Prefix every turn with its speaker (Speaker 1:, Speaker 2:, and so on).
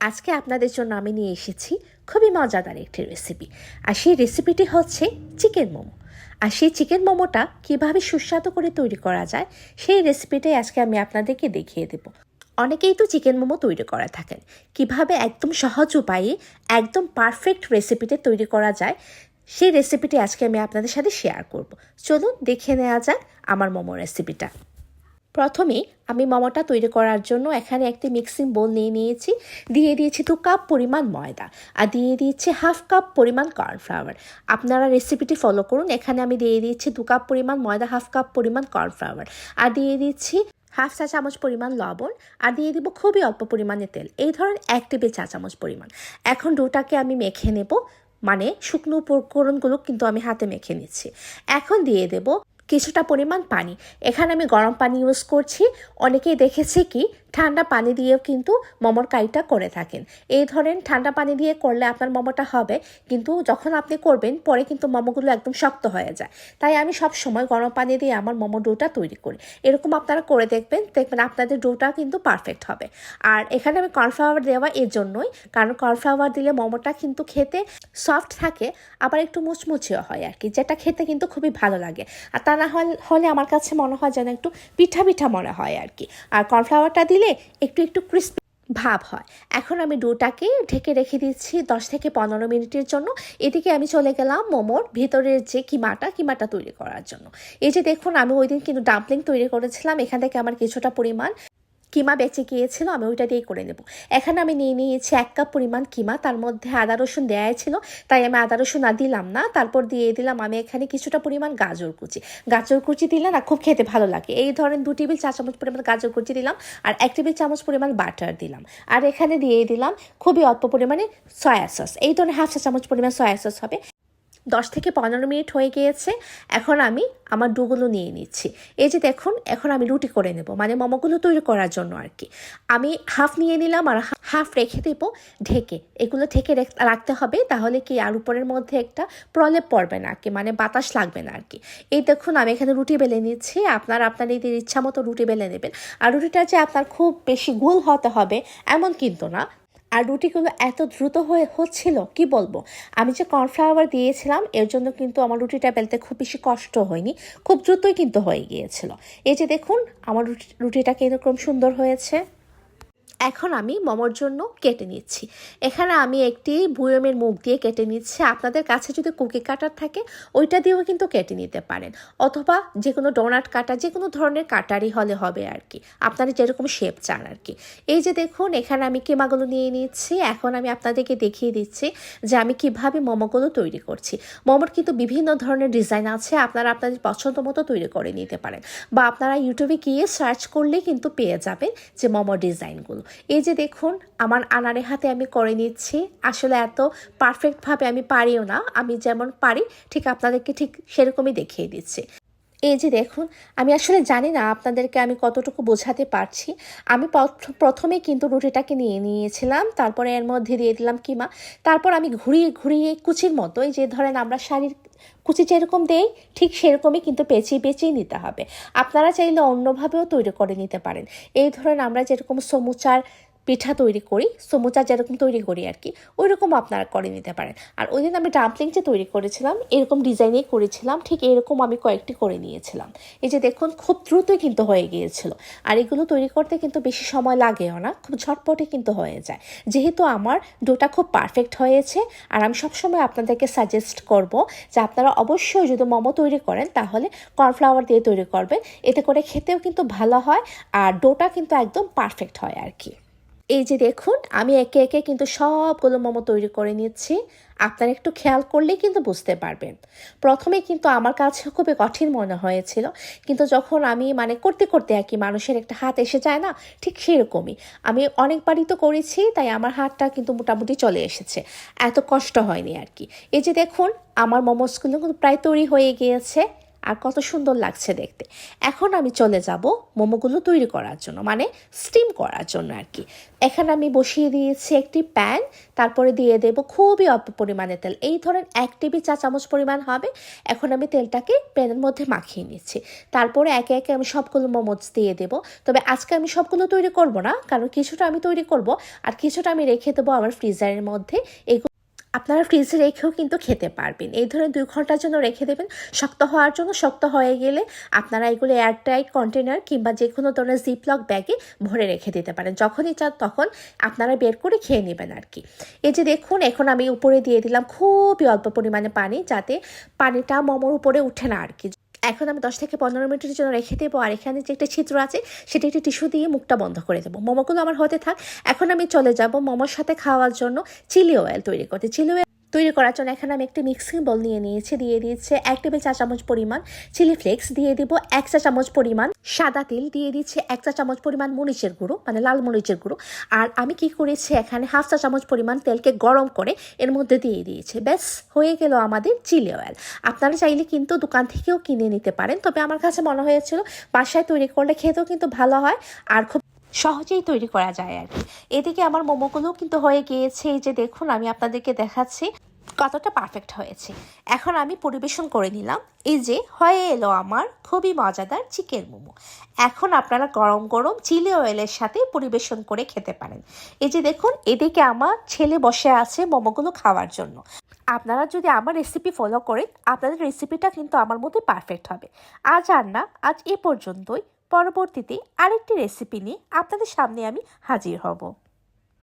Speaker 1: আজকে আপনাদের জন্য আমি নিয়ে এসেছি খুবই মজাদার একটি রেসিপি আর সেই রেসিপিটি হচ্ছে চিকেন মোমো। আর সেই চিকেন মোমোটা কীভাবে সুস্বাদু করে তৈরি করা যায়, সেই রেসিপিটাই আজকে আমি আপনাদেরকে দেখিয়ে দেব। অনেকেই তো চিকেন মোমো তৈরি করা থাকেন। কীভাবে একদম সহজ উপায়ে একদম পারফেক্ট রেসিপিটা তৈরি করা যায়, সেই রেসিপিটি আজকে আমি আপনাদের সাথে শেয়ার করব। চলুন দেখে নেওয়া যাক আমার মোমো রেসিপিটা প্রথমে আমি মোমোটা তৈরি করার জন্য এখানে একটি মিক্সিং বোল নিয়ে নিয়েছি। দিয়ে দিয়েছি দু কাপ পরিমাণ ময়দা আর দিয়ে দিয়েছি হাফ কাপ পরিমাণ কর্নফ্লাওয়ার। আপনারা রেসিপিটি ফলো করুন। এখানে আমি দিয়ে দিয়েছি দু কাপ পরিমাণ ময়দা, হাফ কাপ পরিমাণ কর্নফ্লাওয়ার আর দিয়ে দিচ্ছি হাফ চা চামচ পরিমাণ লবণ আর দিয়ে দিব খুবই অল্প পরিমাণে তেল। এই ধরনের এক টেবিল চা চামচ পরিমাণ। এখন ডোটাকে আমি মেখে নেব। মানে শুকনো উপকরণগুলো কিন্তু আমি হাতে মেখে নিচ্ছি। এখন দিয়ে দেব কিছুটা পরিমাণ পানি। এখানে আমি গরম পানি ইউজ করছি। অনেকেই দেখেছি কি ঠান্ডা পানি দিয়েও কিন্তু মোমোর কাইটা করে থাকেন। এই ধরেন ঠান্ডা পানি দিয়ে করলে আপনার মোমোটা হবে, কিন্তু যখন আপনি করবেন, পরে কিন্তু মোমোগুলো একদম শক্ত হয়ে যায়। তাই আমি সব সময় গরম পানি দিয়ে আমার মোমো ডোটা তৈরি করি। এরকম আপনারা করে দেখবেন দেখবেন আপনাদের ডোটা কিন্তু পারফেক্ট হবে। আর এখানে আমি কর্নফ্লাওয়ার দেওয়া এর জন্যই, কারণ কর্নফ্লাওয়ার দিলে মোমোটা কিন্তু খেতে সফট থাকে, আবার একটু মুচমুচিও হয় আর কি যেটা খেতে কিন্তু খুবই ভালো লাগে। আর তা না হল- আমার কাছে মনে হয় যেন একটু পিঠা পিঠা মনে হয় আর কি আর কর্নফ্লাওয়ারটা দিলে একটু একটু ক্রিস্পি ভাব হয়। এখন আমি ডোটাকে ঢেকে রেখে দিচ্ছি দশ থেকে পনেরো মিনিটের জন্য। এদিকে আমি চলে গেলাম মোমোর ভেতরের যে কিমাটা কিমাটা তৈরি করার জন্য। এই যে দেখুন, আমি ওই দিন কিন্তু ডাম্পলিং তৈরি করেছিলাম। এখান থেকে আমার কিছুটা পরিমাণ কিমা বেঁচে গিয়েছিল, আমি ওইটা দিয়ে করে নেব। এখানে আমি নিয়ে নিয়েছি এক কাপ পরিমাণ কিমা, তার মধ্যে আদা, রসুন দেওয়াই ছিল, তাই আমি আদা, রসুন আর দিলাম না। তারপর দিয়ে দিলাম আমি এখানে কিছুটা পরিমাণ গাজর কুচি। গাজর কুচি দিলে না খুব খেতে ভালো লাগে। এই ধরেন দু টেবিল চা চামচ পরিমাণ গাজর কুচি দিলাম, আর এক টেবিল চামচ পরিমাণ বাটার দিলাম। আর এখানে দিয়ে দিলাম খুবই অল্প পরিমাণে সয়া সস। এই ধরনের হাফ চা চামচ পরিমাণ সয়া সস হবে। দশ থেকে পনেরো মিনিট হয়ে গিয়েছে, এখন আমি আমার ডুগুলো নিয়ে নিচ্ছি। এই যে দেখুন, এখন আমি রুটি করে নেব মানে মোমোগুলো তৈরি করার জন্য আর কি। আমি হাফ নিয়ে নিলাম আর হাফ রেখে দেবো ঢেকে। এগুলো ঢেকে রেখ- রাখতে হবে, তাহলে কি আর উপরের মধ্যে একটা প্রলেপ পড়বে না আর কি মানে বাতাস লাগবে না আর কি। এই দেখুন, আমি এখানে রুটি বেলে নিচ্ছি, আপনার আপনাদের ইচ্ছা মতো রুটি বেলে নেবেন। আর রুটিটা যে আপনার খুব বেশি গোল হতে হবে, এমন কিন্তু না। আর রুটিগুলো এত দ্রুত হয়ে হচ্ছিল, কি বলব? আমি যে কর্নফ্লাওয়ার দিয়েছিলাম, এর জন্য কিন্তু আমার রুটিটা বেলতে খুব বেশি কষ্ট হয়নি, খুব দ্রুতই কিন্তু হয়ে গিয়েছিল। এই যে দেখুন, আমার রুটি, রুটিটা কীরকম সুন্দর হয়েছে। এখন আমি মোমোর জন্য কেটে নিচ্ছি। এখানে আমি একটি বুয়মের মুখ দিয়ে কেটে নিচ্ছি। আপনাদের কাছে যদি কুকি কাটার থাকে, ওইটা দিয়েও কিন্তু কেটে নিতে পারেন। অথবা যে কোনো ডোনাট কাটা যে কোনো ধরনের কাটারই হলে হবে আর কি। আপনারা যেরকম শেপ চান আর কি। এই যে দেখুন, এখানে আমি কেমাগুলো নিয়ে নিচ্ছি। এখন আমি আপনাদেরকে দেখিয়ে দিচ্ছি যে আমি কীভাবে মোমোগুলো তৈরি করছি। মোমোর কিন্তু বিভিন্ন ধরনের ডিজাইন আছে। আপনারা আপনাদের পছন্দ মতো তৈরি করে নিতে পারেন। বা আপনারা ইউটিউবে গিয়ে সার্চ করলে কিন্তু পেয়ে যাবেন যে মোমোর ডিজাইনগুলো। এই যে দেখুন, আমার আনারে হাতে আমি করে নিচ্ছি। আসলে এত পারফেক্টভাবে আমি পারিও না। আমি যেমন পারি, ঠিক আপনাদেরকে ঠিক সেরকমই দেখিয়ে দিচ্ছি। এই যে দেখুন, আমি আসলে জানি না আপনাদেরকে আমি কতটুকু বোঝাতে পারছি। আমি প্রথমে কিন্তু রুটিটাকে নিয়ে নিয়েছিলাম, তারপরে এর মধ্যে দিয়ে দিলাম কিমা। তারপর আমি ঘুরিয়ে ঘুরিয়ে কুচির মতো এই যে ধরেন আমরা শাড়ির কুচি যেরকম দেই, ঠিক সেরকমই কিন্তু পেঁচিয়ে পেঁচিয়ে নিতে হবে। আপনারা চাইলে অন্যভাবেও তৈরি করে নিতে পারেন। এই ধরেন আমরা যেরকম সমুচার পিঠা তৈরি করি, সমুচা যেরকম তৈরি করি আর কি ওই রকম আপনারা করে নিতে পারেন। আর ওই দিন আমি ডাম্পলিং যে তৈরি করেছিলাম, এরকম ডিজাইনেই করেছিলাম, ঠিক এরকম আমি কয়েকটি করে নিয়েছিলাম। এই যে দেখুন, খুব দ্রুতই কিন্তু হয়ে গিয়েছিল। আর এগুলো তৈরি করতে কিন্তু বেশি সময় লাগেও না, খুব ঝটপটে কিন্তু হয়ে যায়। যেহেতু আমার ডোটা খুব পারফেক্ট হয়েছে, আর আমি সবসময় আপনাদেরকে সাজেস্ট করব যে আপনারা অবশ্যই যদি মোমো তৈরি করেন, তাহলে কর্নফ্লাওয়ার দিয়ে তৈরি করবেন। এতে করে খেতেও কিন্তু ভালো হয়, আর ডোটা কিন্তু একদম পারফেক্ট হয় আর কি। এই যে দেখুন, আমি একে একে কিন্তু সবগুলো মোমো তৈরি করে নিচ্ছি। আপনারা একটু খেয়াল করলেই কিন্তু বুঝতে পারবেন। প্রথমে কিন্তু আমার কাছে খুবই কঠিন মনে হয়েছিল, কিন্তু যখন আমি মানে করতে করতে আর কি মানুষের একটা হাত এসে যায় না, ঠিক সেরকমই। আমি অনেকবারই তো করেছি, তাই আমার হাতটা কিন্তু মোটামুটি চলে এসেছে। এত কষ্ট হয়নি আর কি। এই যে দেখুন, আমার মোমোসগুলো কিন্তু প্রায় তৈরি হয়ে গিয়েছে। আর কত সুন্দর লাগছে দেখতে। এখন আমি চলে যাব মোমোগুলো তৈরি করার জন্য মানে স্টিম করার জন্য আর কি। এখানে আমি বসিয়ে দিয়েছি একটি প্যান তারপরে দিয়ে দেব খুবই অল্প পরিমাণে তেল। এই ধরেন এক টেবিল চা চামচ পরিমাণ হবে। এখন আমি তেলটাকে প্যানের মধ্যে মাখিয়ে নিচ্ছি। তারপরে একে একে আমি সবগুলো মোমোজ দিয়ে দেবো। তবে আজকে আমি সবগুলো তৈরি করব না, কারণ কিছুটা আমি তৈরি করব, আর কিছুটা আমি রেখে দেবো আমার ফ্রিজারের মধ্যে। এগুলো আপনারা ফ্রিজে রেখেও কিন্তু খেতে পারবেন। এই ধরনের দুই ঘণ্টার জন্য রেখে দেবেন। শক্ত হওয়ার জন্য শক্ত হয়ে গেলে আপনারা এগুলো এয়ারটাইট কন্টেনার কিংবা যে কোনো ধরনের জিপলক ব্যাগে ভরে রেখে দিতে পারেন। যখনই চান তখন আপনারা বের করে খেয়ে নেবেন আর কি। এই যে দেখুন, এখন আমি উপরে দিয়ে দিলাম খুবই অল্প পরিমাণে পানি যাতে পানিটা মোমোর উপরে উঠে না আর কি। এখন আমি দশ থেকে পনেরো মিনিটের জন্য রেখে দেবো, আর এখানে যে একটা ছিদ্র আছে, সেটা একটি টিস্যু দিয়ে মুখটা বন্ধ করে দেবো। মোমোগুলো আমার হতে থাক। এখন আমি চলে যাব মোমোর সাথে খাওয়ার জন্য চিলি অয়েল তৈরি করতে। চিলি অয়েল তৈরি করার জন্য এখানে আমি একটি মিক্সিং বল নিয়ে নিয়েছি। দিয়ে দিয়েছে এক টেবিল চা চামচ পরিমাণ চিলি ফ্লেক্স দিয়ে দিব এক চা চামচ পরিমাণ সাদা তেল, দিয়ে দিচ্ছে এক চা চামচ পরিমাণ মরিচের গুঁড়ো মানে লাল মরিচের গুঁড়ো। আর আমি কি করেছি এখানে হাফ চা চামচ পরিমাণ তেলকে গরম করে এর মধ্যে দিয়ে দিয়েছে। ব্যাস, হয়ে গেল আমাদের চিলি অয়েল আপনারা চাইলে কিন্তু দোকান থেকেও কিনে নিতে পারেন। তবে আমার কাছে মনে হয়েছিল, বাসায় তৈরি করলে খেতেও কিন্তু ভালো হয়। আর খুব সহজেই তৈরি করা যায় আর কি। এদিকে আমার মোমোগুলো কিন্তু হয়ে গিয়েছে। এই যে দেখুন, আমি আপনাদেরকে দেখাচ্ছি কতটা পারফেক্ট হয়েছে। এখন আমি পরিবেশন করে নিলাম। এই যে হয়ে এলো আমার খুবই মজাদার চিকেন মোমো। এখন আপনারা গরম গরম চিলি অয়েলের সাথে পরিবেশন করে খেতে পারেন। এই যে দেখুন, এদিকে আমার ছেলে বসে আছে মোমোগুলো খাওয়ার জন্য। আপনারা যদি আমার রেসিপি ফলো করেন, আপনাদের রেসিপিটা কিন্তু আমার মধ্যে পারফেক্ট হবে। আজ আর না, আজ এ পর্যন্তই। পরবর্তীতে আরেকটি রেসিপি নিয়ে আপনাদের সামনে আমি হাজির হব।